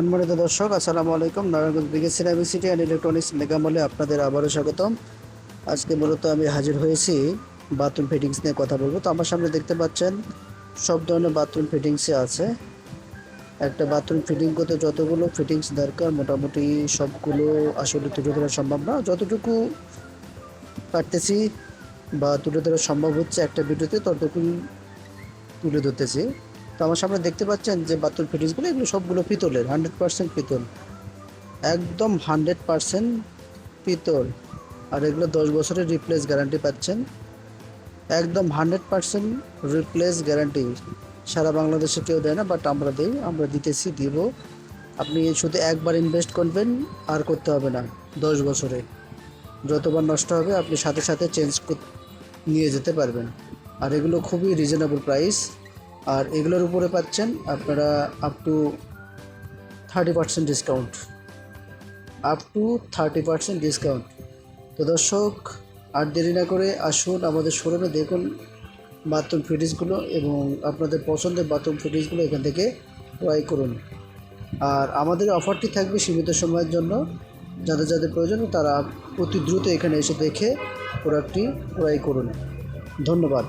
সম্মানিত দর্শক, আসসালামু আলাইকুম। নারায়ণগঞ্জ বিগে সিনেমিক সিটি অ্যান্ড ইলেকট্রনিক্স মেগামলে আপনাদের আবারও স্বাগতম। আজকে মূলত আমি হাজির হয়েছি বাথরুম ফিটিংস নিয়ে কথা বলব। তো আমার সামনে দেখতে পাচ্ছেন, সব ধরনের বাথরুম ফিটিংসই আছে। একটা বাথরুম ফিটিং করতে যতগুলো ফিটিংস দরকার, মোটামুটি সবগুলো আসলে তুলে ধরা সম্ভব না। যতটুকু পারতেছি বা তুলে ধরা সম্ভব হচ্ছে একটা ভিডিওতে, ততটুকুই তুলে ধরতেছি। তো আমার সামনে দেখতে পাচ্ছেন যে বাথরুম ফিটিংসগুলো এগুলো সবগুলো পিতলের হান্ড্রেড পার্সেন্ট পিতল। একদম হান্ড্রেড পার্সেন্ট পিতল। আর এগুলো দশ বছরের রিপ্লেস গ্যারান্টি পাচ্ছেন। একদম হান্ড্রেড পার্সেন্ট রিপ্লেস গ্যারান্টি সারা বাংলাদেশে কেউ দেয় না বাট আমরা দিই, আমরা দিতেছি, দিব। আপনি শুধু একবার ইনভেস্ট করবেন, আর করতে হবে না, দশ বছরে। যতবার নষ্ট হবে, আপনি সাথে সাথে চেঞ্জ নিয়ে যেতে পারবেন। আর এগুলো খুবই রিজনেবল প্রাইস আর এগুলোর উপরে পাচ্ছেন আপনারা up to thirty percent discount up to thirty percent discount তো দর্শক, আর দেরি না করে আসুন আমাদের শোরুমে দেখুন বাথরুম ফিটিংসগুলো এবং আপনাদের পছন্দের বাথরুম ফিটিংসগুলো এখান থেকে ক্রয় করুন। আর আমাদের অফারটি থাকবে সীমিত সময়ের জন্য। যাদের যাদের প্রয়োজন তারা অতি দ্রুত এখানে এসে দেখে প্রোডাক্টটি ক্রয় করুন। ধন্যবাদ।